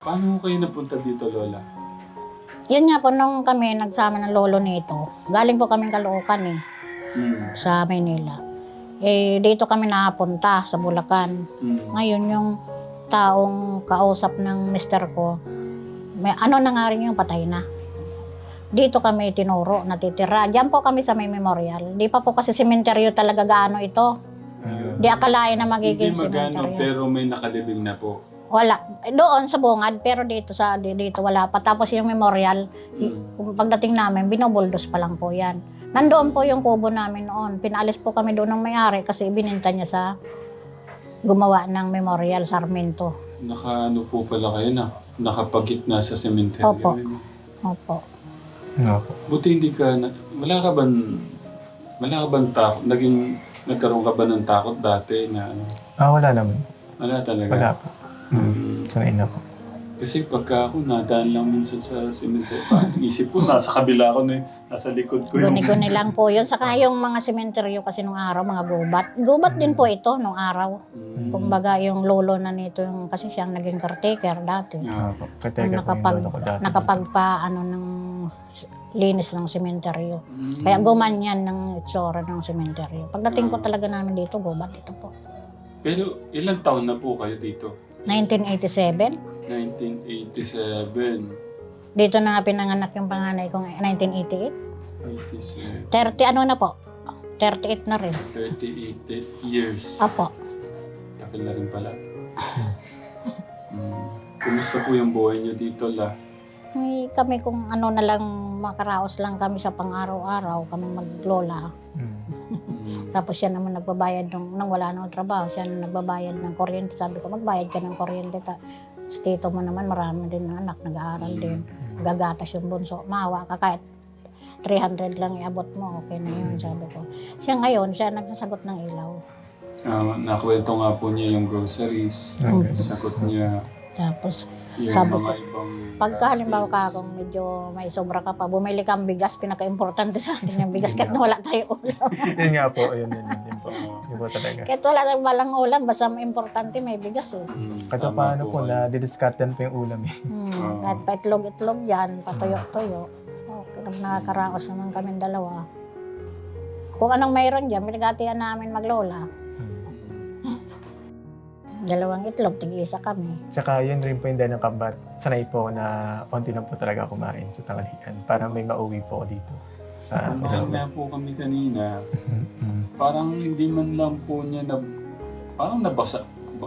Paano kayo napunta dito, Lola? Yun nga po, nung kami nagsama ng lolo nito, galing po kaming Caloocan eh, Hmm. sa Maynila. Eh, dito kami nakapunta sa Bulacan. Hmm. Ngayon, yung taong kausap ng mister ko, may ano na nga rin yung patay na. Dito kami tinuro, natitira. Diyan po kami sa may memorial. Di pa po kasi sementeryo talaga gaano ito. Ayun. Di akalain na Hindi magiging magano, sementeryo. pero may nakalibing na po. Wala. Doon sa bungad, pero dito sa di- dito wala pa. Tapos yung memorial, Hmm. kung pagdating namin, binobuldos pa lang po yan. Nandoon po yung kubo namin noon. Pinaalis po kami doon ng may-ari kasi ibininta niya sa gumawa ng memorial Sarmiento. Naka ano po pala kayo na nakapagitna sa cemetery. Opo. Opo. Opo. Buti hindi ka, na, wala ka ban, wala ka ban takot? Naging, nagkaroon ka ba ng takot dati na ano? Ah, wala naman. Wala talaga. Wala po. Mm. Hmm. Sanay na po. Kasi pagka ako nadaan lang minsan sa cemetery, parang isip ko nasa kabila ko na eh, nasa likod ko yung... Guni-guni lang po yun. Saka yung mga sementeryo kasi nung araw, mga gubat. Gubat din po ito nung araw. Hmm. Kumbaga yung lolo na nito, yung, kasi siyang naging caretaker dati. Yeah. Opo. Kateka po yung nakapag, lolo ko dati. nakapagpa ano ng linis ng sementeryo. Hmm. Kaya gumanyan ng itsura ng sementeryo. Pagdating ko Ah. talaga namin dito, gubat ito po. Pero ilang taon na po kayo dito? 1987, 1987. dito na nga pinanganak yung panganay ko ngayon, 1988. 87. 30 ano na po, 38 na rin. 38 years. Apo. Tagal na rin pala. Hmm. Kumusta po yung buhay niyo dito, La? May kami kung ano na lang, makaraos lang kami sa pang-araw-araw, kami maglola. Mm. Hmm. Tapos siya naman nagbabayad nung, nung wala nang trabaho, siya nang nagbabayad ng kuryente. Sabi ko, magbayad ka ng kuryente. Ta. Sa tito mo naman, marami din ng anak, nag-aaral din. Gagatas yung bunso. Mawa ka kahit 300 lang iabot mo, okay na yun, sabi ko. Siya ngayon, siya nagsasagot ng ilaw. Ah, nakwento nga po niya yung groceries. Mm. ganun. Sagot niya Tapos, yung Sabi mga ko, ibang... pagka halimbawa ka, kung medyo may sobra ka pa, bumili kang bigas, pinaka-importante sa atin yung bigas, kahit na wala tayo ulam. Yun nga po. Yun, yun, yun, yun po. Yun po talaga. kahit wala tayong walang ulam, basta may importante may bigas eh. Hmm, Kahit tama paano po, na didiscartan po yung ulam eh. Hmm, Oo. kahit pa itlog-itlog yan, patuyo-tuyo. Okay, nakakaraos naman kami dalawa. Kung anong mayroon dyan, pinagatian namin maglola. Dalawang itlog, tig-isa kami. Tsaka yun rin po yung dahil ng kabat. Sanay po ako na konti lang po talaga kumain sa tanghalian. Para may mauwi po ako dito. Sa Kumain nga po kami kanina. Parang hindi man lang po niya na... Parang nabasa.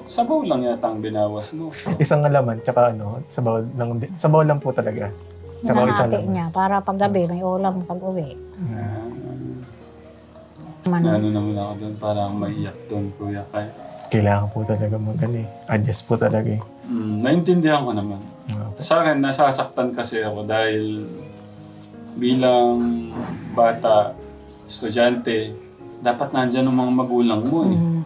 Sabaw lang yata ang binawas mo. Isang alaman, tsaka ano, sabaw lang, sabaw lang po talaga. Tsaka isa Nahati lang. niya para paggabi may ulam pag uwi. Mm. Ah, Man, ano naman ako doon, parang maiyak doon, kuya. Kaya, Kailangan po talaga mag ano eh. Adjust po talaga eh. mm, naintindihan ko naman. Ah, Sa akin, nasasaktan kasi ako dahil bilang bata, estudyante, dapat nandyan ang mga magulang mo eh. mm,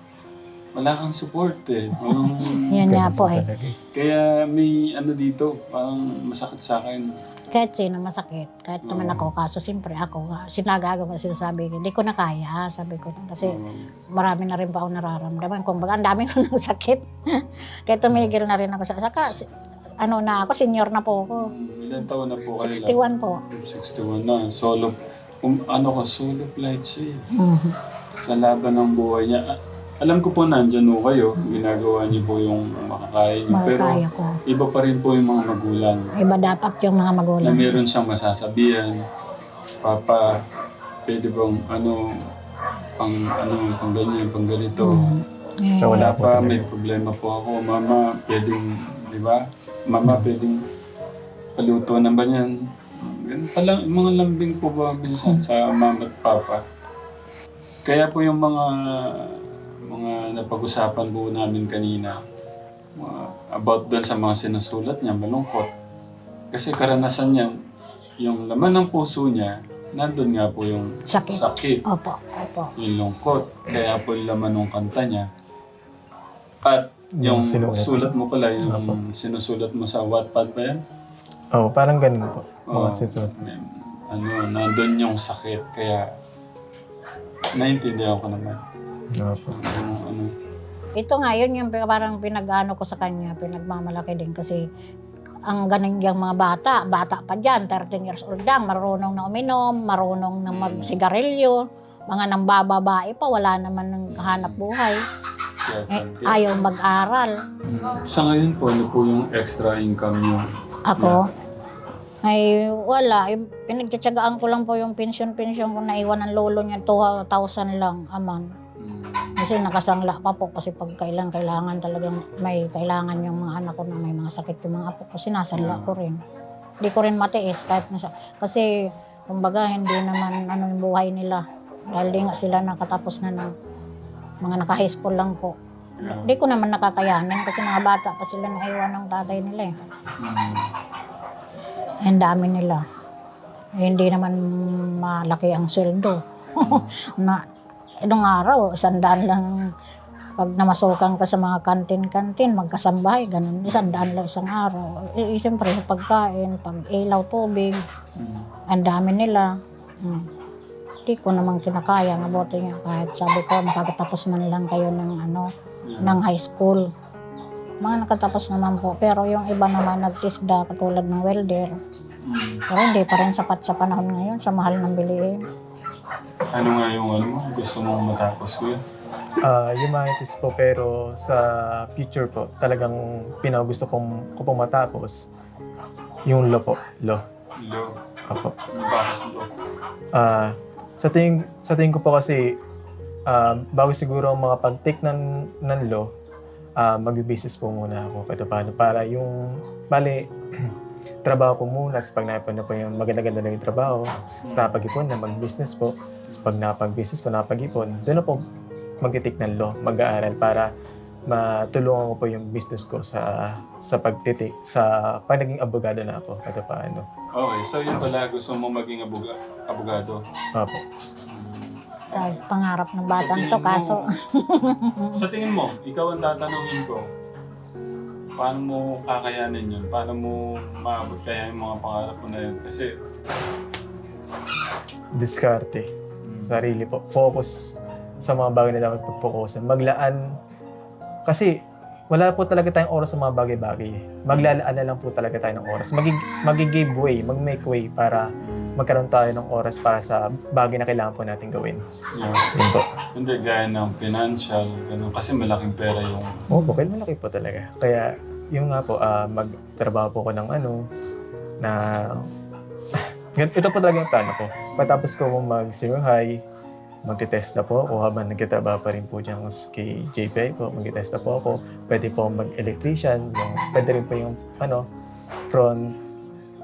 Wala kang support eh. Walang- yan nga po eh. eh. Kaya may ano dito, parang masakit sa akin. Kahit sino masakit, kahit naman ako, kaso siyempre ako nga, sinagaga ko sinasabi ko, hindi ko na kaya, sabi ko. Kasi marami na rin pa ako nararamdaman. Kung baga, ang dami ko ng sakit. Kaya tumigil na rin ako sa, saka, si- ano na ako, senior na po ako. ilan taon na po kayo? 61 po. 61 na. Solo, um, ano ko, solo flight siya eh. Mhm. Sa laban ng buhay niya. Ah, Alam ko po nandyan ho kayo. Ginagawa niyo po yung makakaya niyo. Pero Makakaya ko. iba pa rin po yung mga magulang. Iba dapat yung mga Na magulang. meron siyang masasabihan. Papa, pwede bang ano, pang ano, pang ganyan, pang ganito. Eh, So, wala po Papa, may problema po ako. Mama, pwedeng, di ba? Mama, pwedeng paluto na ba yan? Ganun pala, mga lambing po ba minsan sa mama at papa? Kaya po yung mga mga napag-usapan po namin kanina mga about doon sa mga sinusulat niya, malungkot. Kasi karanasan niya, yung laman ng puso niya, nandun nga po yung sakit. sakit Opo, opo. yung lungkot. Kaya po yung laman ng kanta niya. At yung Yung sulat mo pala, yung Apo. sinusulat mo sa Wattpad ba yan? Oo, parang ganun po. Mga Oo. sisuot. Ano, nandun yung sakit. Kaya, naintindihan ko naman. Opo. Ano, ano, Ito nga, yun yung parang pinag-ano ko sa kanya, pinagmamalaki din kasi ang ganing yung mga bata, bata pa dyan, 13 years old lang, marunong na uminom, marunong na magsigarilyo, mga nambababae pa, wala naman ng hanap buhay. Eh, ayaw mag-aral. Mm. Sa ngayon po, ano po yung extra income nyo? Ako, ay wala. Yung pinagtsatsagaan ko lang po yung pension-pension ko naiwan ng lolo niya, 2,000 lang a month. Mm. Kasi nakasangla pa po kasi pag kailan kailangan talagang may kailangan yung mga anak ko na may mga sakit yung mga apo ko, sinasanla ko rin. Hindi ko rin matiis kahit nasa, kasi kumbaga hindi naman ano yung buhay nila. Dahil di nga sila nakatapos na ng mga naka-high school lang po. Hindi ko naman nakakayanin kasi mga bata pa sila naiwan ng tatay nila eh. Mm. Ang dami nila. Eh, hindi naman malaki ang sweldo. na idong araw, isang daan lang pag namasukan ka sa mga kantin-kantin, magkasambahay, ganun, isang daan lang isang araw. Eh, eh, siyempre, sa pagkain, pag ilaw, tubig, Mm. ang dami nila. Hmm. Hindi ko naman kinakaya, mabuti nga kahit sabi ko, makakatapos man lang kayo ng ano, Yeah. ng high school. Mga nakatapos naman po. Pero yung iba naman nagtisda katulad ng welder. Mm. Pero hindi pa rin sapat sa panahon ngayon sa mahal ng bilihin. Ano nga yung ano mo? Gusto mo matapos ko yun? Ah, humanities po pero sa future po talagang pinakagusto kong ko pong matapos yung law po, law. Lo. Ako. Bakit lo? Ah, sa tingin sa tingin ko po kasi ah, bago siguro mga pag-take ng ng law, ah magbi-business po muna ako kahit paano para yung bali trabaho ko muna sa pag naipon na po yung maganda-ganda na yung trabaho sa napag-ipon na mag-business po sa pag napag-business po napag-ipon doon na po mag-take ng law mag-aaral para matulungan ko po yung business ko sa sa pagtitik sa pag naging abogado na ako kahit paano Okay, so yun pala gusto mo maging abuga, abogado. Opo. Tapos pangarap ng batang to, kaso sa tingin mo, ikaw ang tatanungin ko, paano mo kakayanin yun? Paano mo maabot kaya yung mga pangarap mo na yun? Kasi, diskarte mm, sarili po. Focus sa mga bagay na dapat pagfokusan. Maglaan. Kasi wala po talaga tayong oras sa mga bagay-bagay. Maglalaan na lang po talaga tayo ng oras. Magig mag-give way, mag-make way para magkaroon tayo ng oras para sa bagay na kailangan po natin gawin. yeah. Yun po. Hindi, gaya ng financial, ganun. Kasi malaking pera yung... Oo po, kaya malaki po talaga. Kaya yung nga po, ah, magtrabaho po ko ng ano, na... Ito po talaga yung plano ko. Patapos ko mag-senior high, magte-test na po ako habang nagtatrabaho pa rin po dyan kay JPI po. Magte-test na po ako. Pwede po mag-electrician. Yung, pwede rin po yung ano, front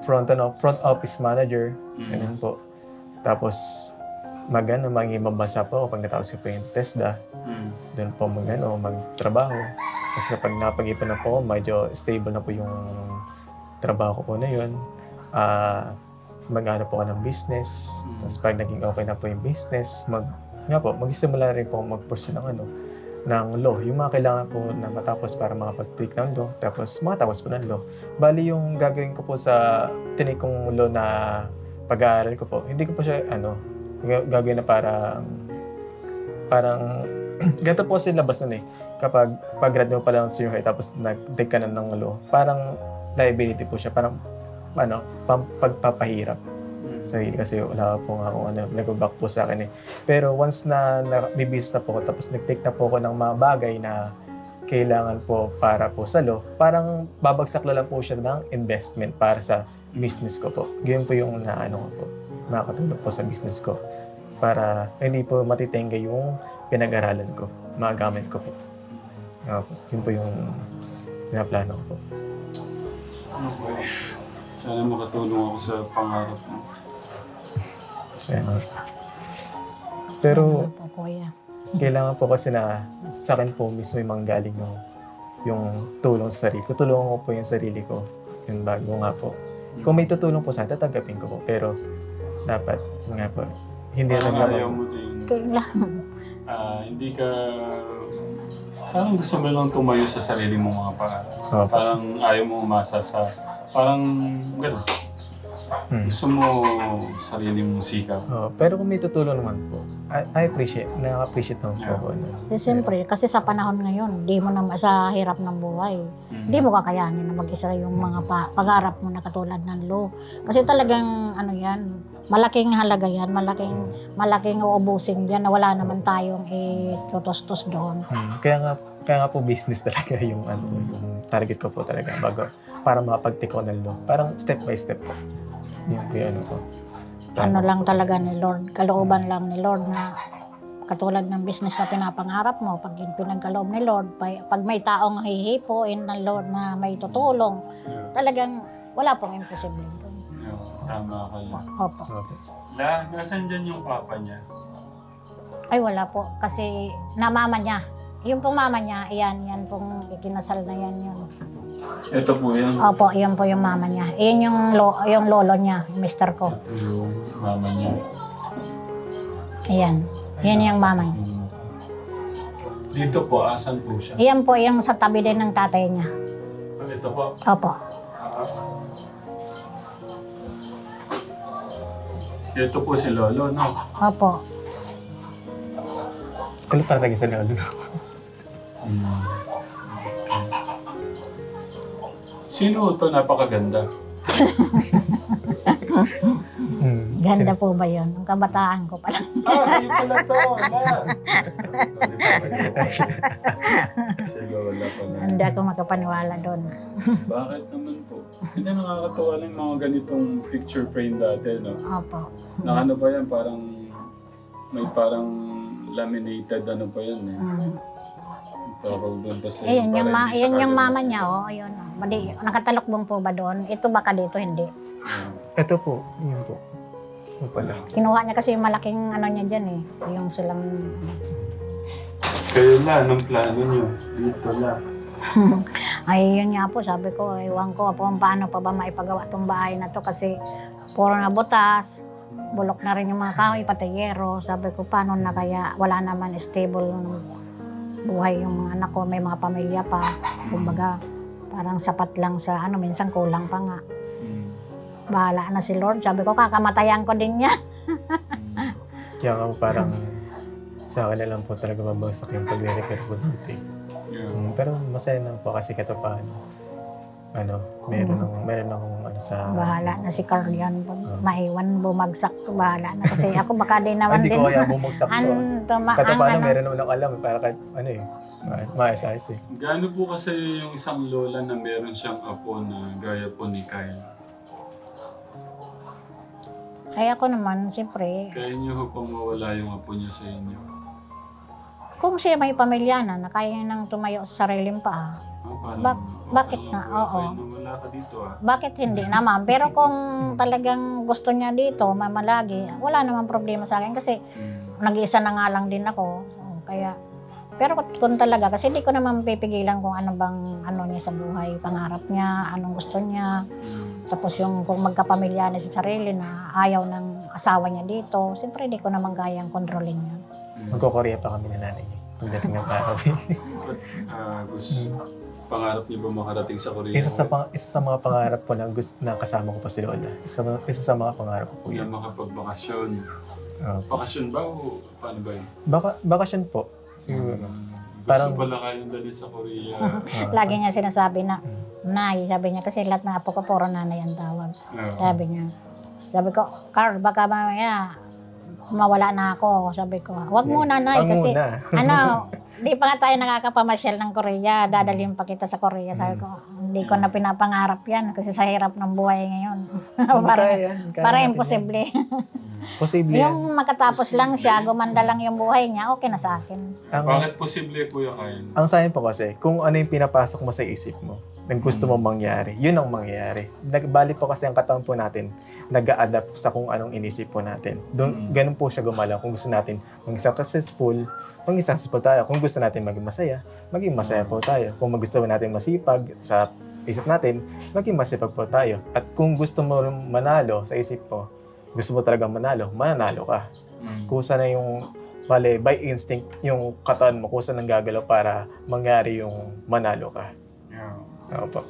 front ano, front office manager. Ganun po. Tapos mag ano, maging mabasa po ako pag natapos ko po yung TESDA Mm. doon po mag, ano, magtrabaho. Kasi kapag napag-ipon na po, medyo stable na po yung trabaho ko po na yun. Ah, mag-ano po ako ng business. Mm. Tapos pag naging okay na po yung business, mag, nga po, magsimula rin po mag-pursue ng ano, ng law. Yung mga kailangan po na matapos para makapag-take ng law. Tapos makatapos po ng law. Bali yung gagawin ko po sa tinik kong law na pag-aaral ko po, hindi ko po siya, ano, ga- gagawin na parang, parang, ganito po kasi labas nun eh. Kapag pag-grad mo pa lang sa senior high, tapos nag-take ka na ng law, parang liability po siya. Parang, ano, pagpapahirap Mm. sarili kasi wala po nga akong ano, nag-back po sa akin eh. Pero once na nabibis na po ako, tapos nag-take na po ako ng mga bagay na kailangan po para po sa law, parang babagsak na lang po siya ng investment para sa business ko po. Ganyan po yung naano ko po, makakatulong po sa business ko para hindi po matitengga yung pinag-aralan ko, mga gamit ko po. Po. Yun po yung pinaplano ko po. Okay. Sana makatulong ako sa pangarap mo. Kaya, pero Ano po, kuya. Kailangan po kasi na sa akin po mismo yung manggaling yung yung tulong sa sarili ko. Tulungan ko po yung sarili ko. Yung bago nga po. Kung may tutulong po sa akin, tatanggapin ko po. Pero dapat nga po, hindi Parang naman ayaw naman. mo din, Kailangan. ah, hindi ka... Parang gusto mo lang tumayo sa sarili mong mga pangarap. Opo. Parang ayaw mo umasa sa... Parang gano'n. Hmm. Gusto mo sarili mong sikap. Oh, pero kung may tutulong naman po, I, I appreciate, na-appreciate naman po Yeah. ako. No? Eh, siyempre, kasi sa panahon ngayon, di mo na sa hirap ng buhay. Mm. Hindi mo kakayanin na mag-isa yung mga pa- pangarap mo na katulad ng law. Kasi talagang ano yan, malaking halaga yan, malaking malaking uubusin yan na wala naman tayong itutustos doon. Hmm. Kaya nga, kaya nga po business talaga yung, ano, yung target ko po talaga bago para makapag-take ng law. Parang step by step po. Yun po yung ano ko. Ano lang talaga ni Lord, kalooban lang ni Lord na katulad ng business na pinapangarap mo, pag yun pinagkaloob ni Lord, pa- pag may taong hihipuin ng Lord na may tutulong, Yeah. talagang wala pong imposible doon. Yeah. Tama ka lang. Opo. Okay. La, nasan dyan yung papa niya? Ay wala po, kasi na mama niya. Yung pong mama niya, iyan, yan pong ikinasal na yan yun. Ito po yan. Opo, yan po yung mama niya. Iyan yung, lo, yung lolo niya, mister ko. Ito yung mama niya. Ayan. Yan yung mama niya. Dito po, asan po siya? Iyan po yung sa tabi din ng tatay niya. Ito po. Opo. Dito po si Lolo, no? Opo. Kulit para tagin sa lolo. Mm. Sino ito? Napakaganda. Hmm. Ganda po ba yun? Ang kabataan ko pala. Ah, kayo pala to. La. Si Lola pala. Hindi ako makapaniwala doon. Bakit naman po? Hindi nakakatawa lang yung mga ganitong picture frame dati, no? Opo. Na ano ba yan? Parang may parang laminated ano pa yan eh. Mm. Tawag doon pa sa Ayun, yung, ma- siya yung mama niya, oh. Ayun, oh. Madi, nakatalokbong po ba doon? Ito baka dito, hindi. Yeah. Ito po, yun po. Yun pala. Kinuha niya kasi yung malaking ano niya dyan eh. Yung silang... Kayo la, anong plano nyo? Dito la. Ay, yun nga po, sabi ko, ewan ko kung paano pa ba maipagawa tong bahay na to kasi puro na butas, bulok na rin yung mga kahoy, patayero. Sabi ko, paano na kaya wala naman stable ng buhay yung mga anak ko, may mga pamilya pa. Kumbaga, parang sapat lang sa ano, minsan kulang pa nga. Mm. Bahala na si Lord. Sabi ko, kakamatayan ko din. Mm. Kaya nga parang sa akin na lang po talaga mabagsak yung pagre-repair po dito. eh. Yeah. Mm, pero masaya naman po kasi kato paano. Ano, meron akong, meron akong ano sa... Bahala na si Carl yan. Maiwan, bumagsak. Bahala na. Kasi ako baka din naman hindi din. ko kaya bumagsak An, to. tuma, ang paano, ano, meron naman akong alam. eh, Para kahit ano eh, ma- maayos-ayos eh. Gaano po kasi yung isang lola na meron siyang apo na gaya po ni Kyle? Ay ako naman, siyempre, Kaya niyo ho pang mawala yung apo niyo sa inyo? kung siya may pamilya na, na kaya niya nang tumayo sa sariling paa, Ah, Bak- bakit na? Oo. wala ka dito ah. bakit hindi naman? Pero kung talagang gusto niya dito, mamalagi, wala naman problema sa akin kasi Mm. nag-iisa na nga lang din ako. Oh, Kaya, pero kung- kung talaga, kasi hindi ko naman pipigilan kung ano bang ano niya sa buhay, pangarap niya, anong gusto niya. Mm. Tapos yung kung magkapamilya na sa sarili na ayaw ng asawa niya dito, siyempre hindi ko naman kayang kontrolin yun. Mm. Magkokorea pa kami ni nanay niya. Pagdating ng araw. Ah, gusto, pangarap niyo ba makarating sa Korea? isa sa pang, isa sa mga pangarap po na gusto na kasama ko po si Lola. Isa, isa sa mga pangarap ko po na yun. makapagbakasyon. Uh, Bakasyon ba o paano ba yun? baka, bakasyon po. Siguro. Mm, gusto Parang- pala kayong dali sa Korea. Lagi niya sinasabi na, Nay, sabi niya, kasi lahat ng apo ko puro nanay ang tawag. Ah, Sabi niya. Sabi ko, Carl, baka mamaya mawala na ako. Sabi ko, wag muna, Nay, Wag kasi muna. ano, di pa nga tayo nakakapamasyal ng Korea. Dadalhin pa kita sa Korea. Sabi ko, hindi ko na pinapangarap yan kasi sa hirap ng buhay ngayon. para, Kaya yan, kaya para imposible. mm. Posible yan. yung makatapos lang siya, gumanda lang yung buhay niya, okay na sa akin. Ang, Bakit posible, Kuya Kyle? ang sa akin po kasi, kung ano yung pinapasok mo sa isip mo, na gusto mo mangyari, yun ang mangyayari. Nagbalik po kasi ang katawan po natin, nag adapt sa kung anong inisip po natin. Doon, Mm. ganun po siya gumalaw. Kung gusto natin maging successful, maging successful tayo. Kung gusto natin maging masaya, maging masaya po tayo. Kung gusto natin masipag sa isip natin, maging masipag po tayo. At kung gusto mo manalo sa isip mo, gusto mo talagang manalo, mananalo ka Mm. kusa na yung bale by instinct yung katawan mo kusa nang gagalaw para mangyari yung manalo ka. Yeah. Oo po.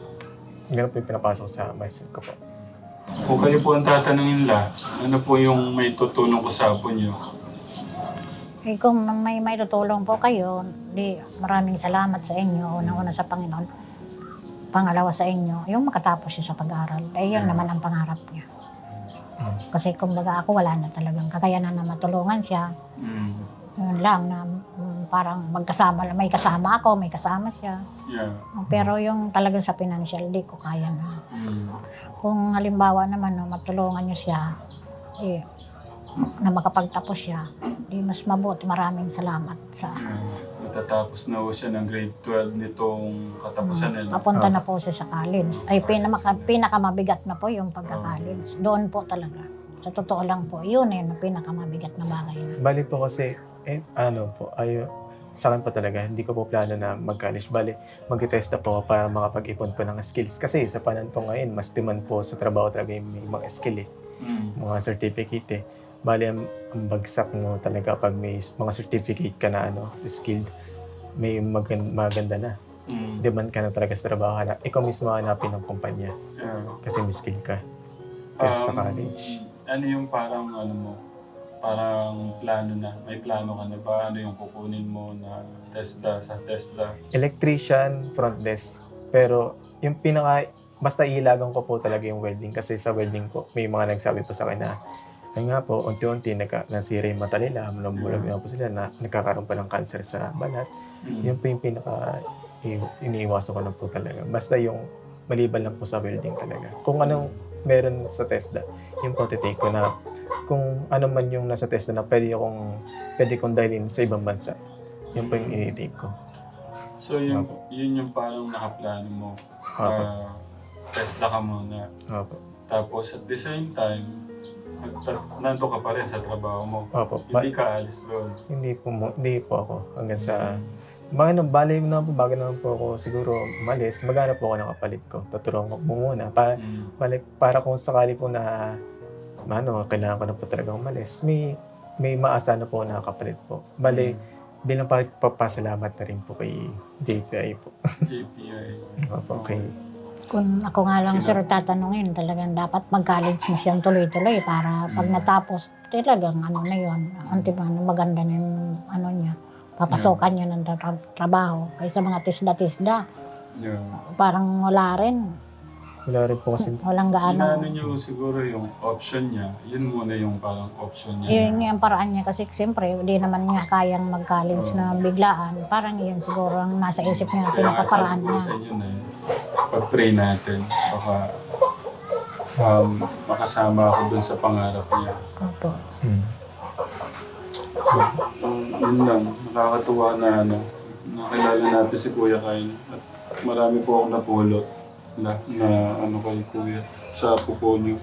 Ganun po yung pinapasok sa mindset ko po. Kung kayo po ang tatanungin la, ano po yung may tutulong ko sa apo niyo? Eh, kung may may tutulong po kayo, di maraming salamat sa inyo. Unang-una sa Panginoon. Pangalawa sa inyo, yung makatapos siya sa pag-aaral. Eh, yun naman ang pangarap niya. Kasi kumbaga ako wala na talagang kakayanan na matulungan siya. Mm. Yun lang na mm, parang magkasama, may kasama ako, may kasama siya. Yeah. Pero yung talagang sa financial, di ko kaya na. Mm. Kung halimbawa naman no, matulungan niyo siya, eh, na makapagtapos siya, di mas mabuti. Maraming salamat sa. Matatapos na po siya ng grade 12 nitong katapusan nila. Papunta na po siya sa college. Ay, pinaka, pinakamabigat na po yung pagka-college. Doon po talaga. Sa totoo lang po, yun eh, yung pinakamamabigat na bagay na. Bali po kasi, eh, ano po, ayo sa akin po talaga, hindi ko po plano na mag-college. Bali, mag-test na po ako para makapag-ipon po ng skills. Kasi sa panahon po ngayon, mas demand po sa trabaho talaga yung may mga skill eh. Mm. mga certificate eh. Bali, ang, ang bagsak mo talaga pag may mga certificate ka na ano, skilled, may magan- maganda na. Mm. Demand ka na talaga sa trabaho. Hanap, ikaw mismo hanapin ng kumpanya Yeah. kasi may skill ka. Sa Um, college. Ano yung parang ano mo? Parang plano na. May plano ka na ba? Ano yung kukunin mo na TESDA sa TESDA? Electrician, front desk. Pero yung pinaka, basta ilagan ko po talaga yung welding kasi sa welding po, may mga nagsabi po sa akin na ay nga po, unti-unti nagka, nasira yung mata nila, malambulog na po sila na nagkakaroon pa ng cancer sa balat. Mm. Yun po yung pinaka iniiwasan ko lang po talaga. Basta yung maliban lang po sa welding talaga. Kung anong meron sa TESDA, yun po titake ko na kung ano man yung nasa TESDA na pwede kong, pwede kong dalhin sa ibang bansa. Yun po yung initake ko. So yun, yun yung parang nakaplano mo. Opo. Uh, TESDA ka muna. Opo. Tapos at the same time, nagta- nandun ka pa rin sa trabaho mo. Opo. Ba- Hindi ka alis doon. hindi po, mo- hindi po ako hanggang sa Baka na, bali na po, bago naman po ako siguro malis, maghanap po ako ng kapalit ko. Tuturuan ko po muna. Para, Mm. balik, para kung sakali po na, ano, kailangan ko na po talaga umalis, may, may maasa na po na kapalit po. Bali, bilang pagpapasalamat na rin po kay JPI po. JPI. Opo, kay, Kung ako nga lang Sino? sir tatanungin, talagang dapat mag-college na siyang tuloy-tuloy para pag Mm. natapos, talagang ano na yun, anti ano, maganda na yung ano niya, papasokan niya ng tra- trabaho. Kaysa mga tisda-tisda, Yeah. parang wala rin, wala rin po kasi, walang gaano. Inaano niyo siguro yung option niya. Yun muna yung parang option niya. Yun ang paraan niya kasi siyempre hindi naman nga kayang mag-college na biglaan. Parang yun siguro ang nasa isip niya na Kaya nga pinakaparaan sabi ko niya. sa inyo na pag-pray natin, baka um, makasama ako dun sa pangarap niya. Opo. hmm. So, um, yun lang, nakakatuwa na ano, nakilala natin si Kuya Kyle. At marami po akong napulot na, na ano kay Kuya sa pupo niyo.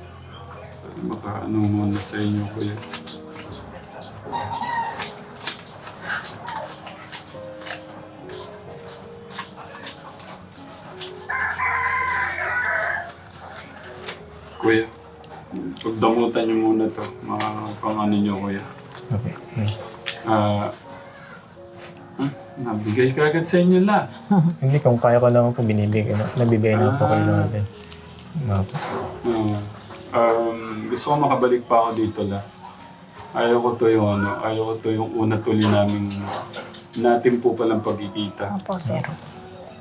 Baka ano muna sa inyo, Kuya. Kuya, pagdamutan niyo muna to, mga pang ano niyo, Kuya. Okay. Ah, hmm, nabigay ka agad sa inyo la. Hindi, kung kaya ko naman po binibigay na, nabibigay na po kayo Ah. natin. Ah, um, gusto ko makabalik pa ako dito la. Ayaw ko to yung ano, ayaw ko to yung una tuloy namin natin po palang pagkikita. Opo, sir.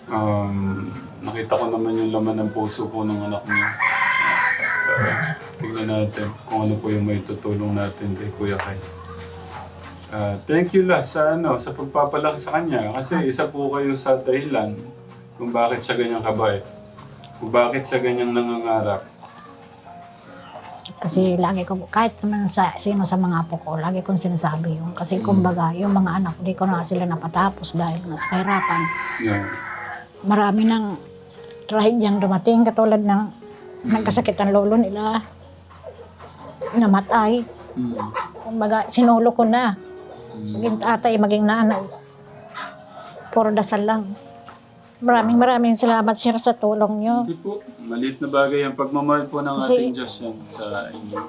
Um, nakita ko naman yung laman ng puso po ng anak niya. Ah, tignan natin kung ano po yung may tutulong natin kay Kuya Kai. Ah, thank you la sa ano, sa pagpapalaki sa kanya kasi isa po kayo sa dahilan kung bakit siya ganyang kabait. Kung bakit siya ganyang nangangarap. Kasi lagi ko, kahit naman sa, sino sa mga apo ko, lagi kong sinasabi yun. Kasi kumbaga, yung mga anak, di ko na sila napatapos dahil nga sa kahirapan. Yeah. Marami ng trahedyang dumating, katulad ng nagkasakit ang lolo nila, namatay. Mm. Kumbaga, sinulo ko na. Maging tatay, maging nanay. Puro dasal lang. Maraming maraming salamat sir sa tulong nyo. Hindi po. Maliit na bagay ang pagmamahal po ng Kasi- ating Diyos yan sa inyo.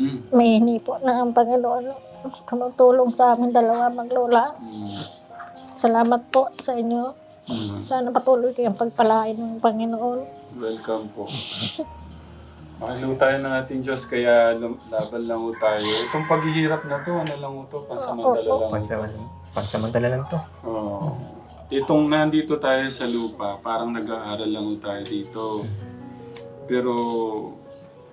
Mm. May po na ang Panginoon. Tumutulong sa amin dalawa maglola. Mm. Salamat po sa inyo. Mm. Sana patuloy kayong pagpalain ng Panginoon. Welcome po. Mahalo tayo ng ating Diyos, kaya lum- laban lang ho tayo. Itong paghihirap na to, ano lang ho to, pansamantala lang ho. Pansamantala, pansamantala lang to. Oo. Itong nandito tayo sa lupa, parang nag-aaral lang ho tayo dito. Pero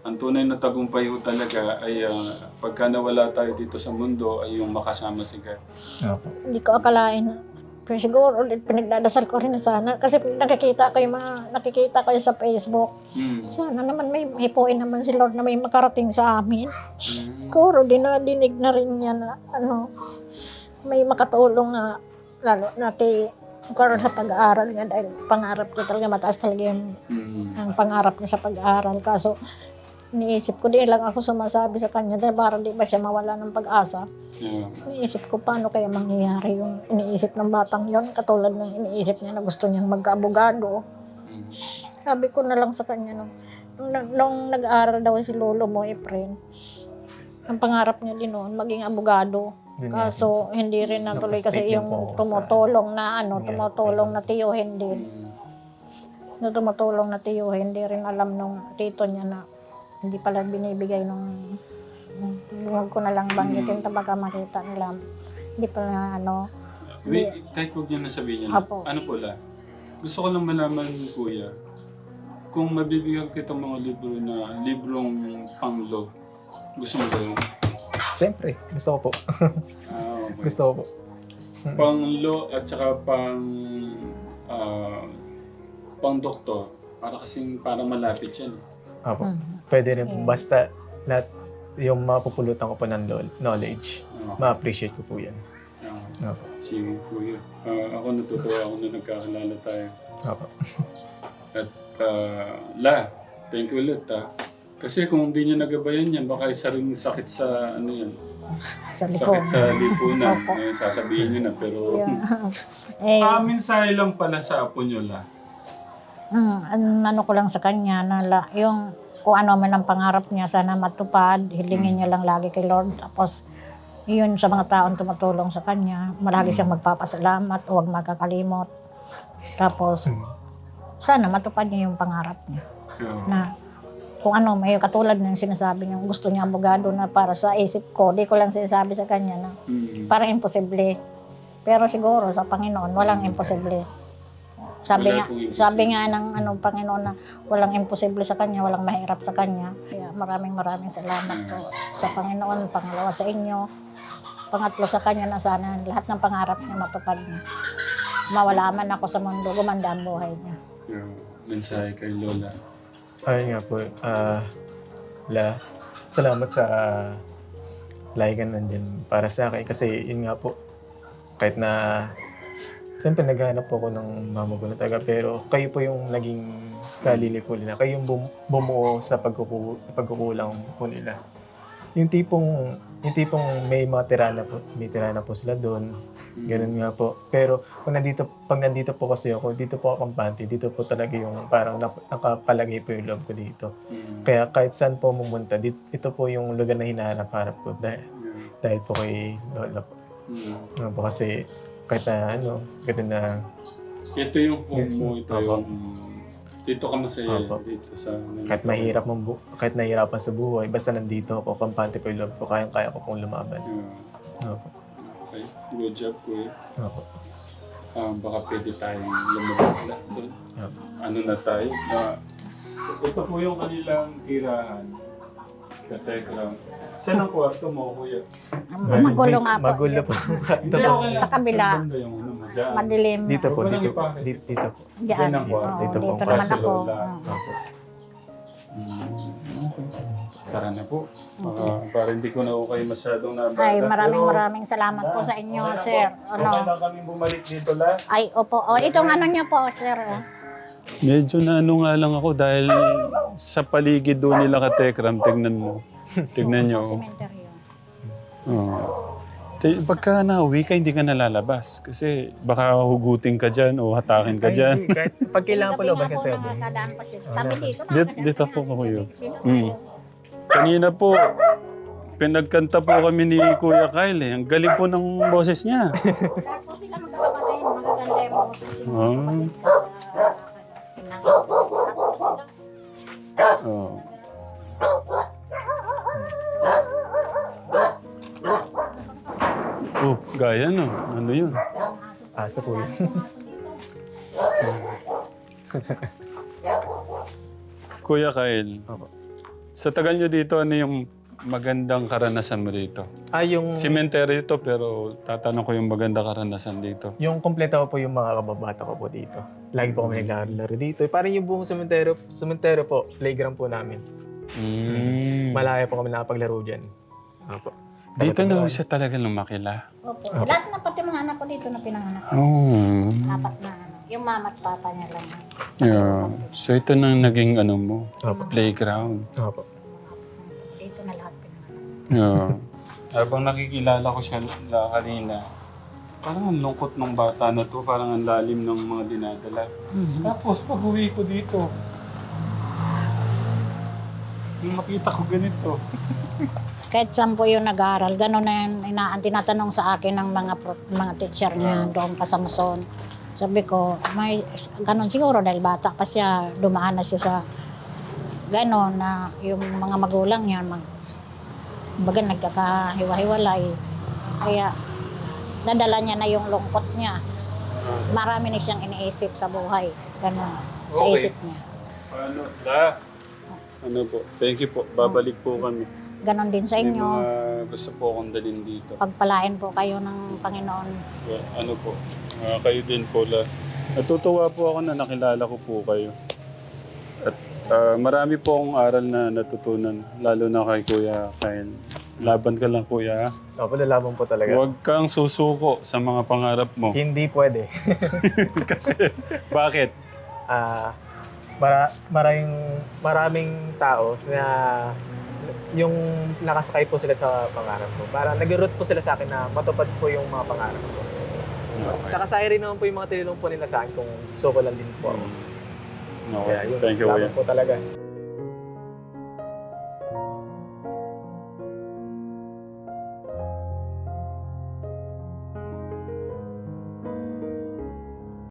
ang tunay na tagumpay ho talaga ay ah, pagka nawala tayo dito sa mundo ay yung makasama si God. Opo. Hindi ko akalain na pero siguro ulit pinagdadasal ko rin na sana. Kasi nakikita ko yung mga nakikita ko sa Facebook. Hmm. sana naman may hipuin naman si Lord na may makarating sa amin. Siguro dinadinig na rin niya na ano may makatulong nga lalo na kay karon sa pag-aaral niya dahil pangarap ko talaga mataas talaga yung Hmm. ang pangarap niya sa pag-aaral. Kaso iniisip ko di lang ako sumasabi sa kanya dahil para di ba siya mawala ng pag-asa? Yeah. iniisip ko paano kaya mangyayari yung iniisip ng batang yon katulad ng iniisip niya na gusto niyang magka-abogado Hmm. sabi ko na lang sa kanya nung, nung, nung nag-aaral daw si lolo mo Efren ang pangarap niya din noon maging abogado. Yun kaso hindi rin natuloy kasi yung tumutulong na ano tumutulong na tiyuhin din. Hmm. na tumutulong na tiyo, hindi rin alam nung tito niya na hindi pala binibigay nung huwag ko na lang banggitin mm. baka makita nila. Hindi pala ano, Wait, kahit huwag niyo na sabihin niya. Apo. Ano po la? Gusto ko lang malaman, kuya, kung mabibigyan kita mga libro na librong panglo, gusto mo ba yun? Siyempre, gusto ko po. Ah, okay. Gusto ko po. Panglo at saka pang ah, pang doktor. Para kasing para malapit yan. Opo. mm, Pwede rin po. Yeah. Basta lahat yung mapupulutan ko po ng lo- knowledge, Ah, ma-appreciate ko po yan. ah, Opo. sige, kuya. Ah, ako natutuwa ako na nagkakilala tayo. Opo. At ah, la, thank you ulit ah. Kasi kung hindi niya nagabayan yan, baka isa rin sakit sa ano yan. sa lipo. Sakit sa lipunan. Opo. Eh, sasabihin niyo na pero... eh, Ah, mensahe lang pala sa apo niyo la. Mm, an- ano ko lang sa kanya, na la, yung kung ano man ang pangarap niya, sana matupad, hilingin niya lang lagi kay Lord. Tapos, yun sa mga taong tumutulong sa kanya, malagi siyang magpapasalamat, huwag magkakalimot. Tapos, Hmm. sana matupad niya yung pangarap niya. Yeah. na kung ano, may katulad ng sinasabi niya, gusto niya abogado na para sa isip ko, di ko lang sinasabi sa kanya na Mm. parang imposible. Pero siguro sa Panginoon, walang imposible. Sabi Wala nga, sabi nga ng ano, Panginoon na walang imposible sa Kanya, walang mahirap sa Kanya. Kaya maraming maraming salamat po sa Panginoon, pangalawa sa inyo, pangatlo sa Kanya na sana lahat ng pangarap niya matupad niya. Mawala man ako sa mundo, gumanda ang buhay niya. Yeah. Mensahe kay Lola. Ayun nga po, ah, la, salamat sa like and nandyan para sa akin. Kasi yun nga po, kahit na, siyempre naghahanap po ako ng mama ko na taga, pero kayo po yung naging kalili po nila. Kayo yung bum- bumuo sa pagkuku- pagkukulang po nila. Yung tipong, yung tipong may mga tira na po, may tira na po sila doon, Mm. Ganun nga po. Pero kung nandito, pag nandito po kasi ako, dito po ako kampante, dito po talaga yung parang nap- nakapalagay po yung loob ko dito. Mm. Kaya kahit saan po pumunta, dit, ito po yung lugar na hinahanap-hanap ko dahil, Yeah. dahil po kay Lola po. Mm. Ano po kasi kahit na ano, ganun na, Ito yung home mo, ito Opo. yung... Dito ka masaya, Opo. dito sa... kahit mahirap mong bu- kahit nahihirapan sa buhay, basta nandito ako, kampante po yung loob ko, kayang-kaya ko pong lumaban. Yeah. Ano po. Okay. Good job, kuya. Ano po. Um, baka pwede tayong lumabas lang doon. Yep. Ano na tayo? Ah, ito po yung kanilang tirahan. Katekram. Saan ang kwarto mo, kuya? Magulo nga po. Magulo po. Hindi, okay lang. Sa kabila. Saan banda yung ano mo? Madilim. dito po, Huwag dito ipakit. Dito, dito po. Diyan. Dyan ang kwarto. Dito po, dito para naman ako. Oo. Opo. Mm, okay. Tara na po. Ah, para hindi ko na ako kayo masyadong nabata. Ay, maraming Pero, maraming salamat po sa inyo, okay lang sir. po. Ano? Okay lang kami bumalik dito la. Ay, opo. O, itong ano niyo po, sir. oh. Medyo na ano nga lang ako dahil sa paligid doon nila ka Tekram, tignan mo. Tignan nyo. Cementerio. Oh. Te- Pagka nauwi ka, hindi ka nalalabas. Kasi baka hugutin ka dyan o hatakin ka Ay, dyan. hindi. Kahit pag kailangan Gabi laban kasi ako. pa siya. Kami dito. Dit- nakakadaan dito po yun. Dito Mm. tayo. Kanina po, pinagkanta po kami ni Kuya Kyle eh. Ang galing po ng boses niya. Lahat po sila magkakapatid. maganda yung mga Ah. Ko. Oh. Oh, gaya no. Ano yun? Asa po yun. Kuya Kyle, Opo. sa tagal nyo dito, ano yung magandang karanasan mo dito? ah, yung, Cemetery ito, pero tatanong ko yung maganda karanasan dito. yung kompleto ko po yung mga kababata ko po dito. Lagi po kami naglalaro dito. Parang yung buong sementeryo, sementeryo po, playground po namin. Mm. Malaya po kami nakapaglaro dyan. Opo. Dito na ho siya talaga lumakila. Opo. Opo. Lahat na pati mga anak ko dito na pinanganak. Oh. Apat na ano. Yung mama at papa niya lang. Yeah. So ito nang naging ano mo, Opo. playground. Opo. Yeah. Habang nakikilala ko siya la kanina, parang ang lungkot ng bata na to, parang ang lalim ng mga dinadala. Tapos pag uwi ko dito, nung makita ko ganito, Kahit saan po yung nag-aaral, gano'n na yun, inaan, tinatanong sa akin ng mga, pro- mga teacher niya doon pa sa Mason. Sabi ko, may gano'n siguro dahil bata pa siya, dumaan na siya sa gano'n na yung mga magulang niya, mag, baga nagkakahiwa-hiwalay. Kaya nadala niya na yung lungkot niya. Marami na siyang iniisip sa buhay. Gano'n, sa Okay. isip niya. Paano? Da. Ano po? Thank you po. Babalik po kami. Ganon din sa May inyo. mga gusto po akong dalhin dito. Pagpalain po kayo ng Panginoon. Well, ano po? ah, kayo din po la. Natutuwa po ako na nakilala ko po kayo. Ah, marami po akong aral na natutunan. Lalo na kay Kuya Kyle. Laban ka lang Kuya. Opo, lalaban po talaga. Huwag kang susuko sa mga pangarap mo. Hindi pwede. Kasi, bakit? Ah, mara, maraming, maraming tao na yung nakasakay po sila sa pangarap ko. Para nag-root po sila sa akin na matupad po yung mga pangarap ko. Okay. Tsaka sa rin naman po yung mga tinulong po nila sa akin kung suko lang din po ako. Okay. Kaya yun, Thank you, Kuya. laban po talaga.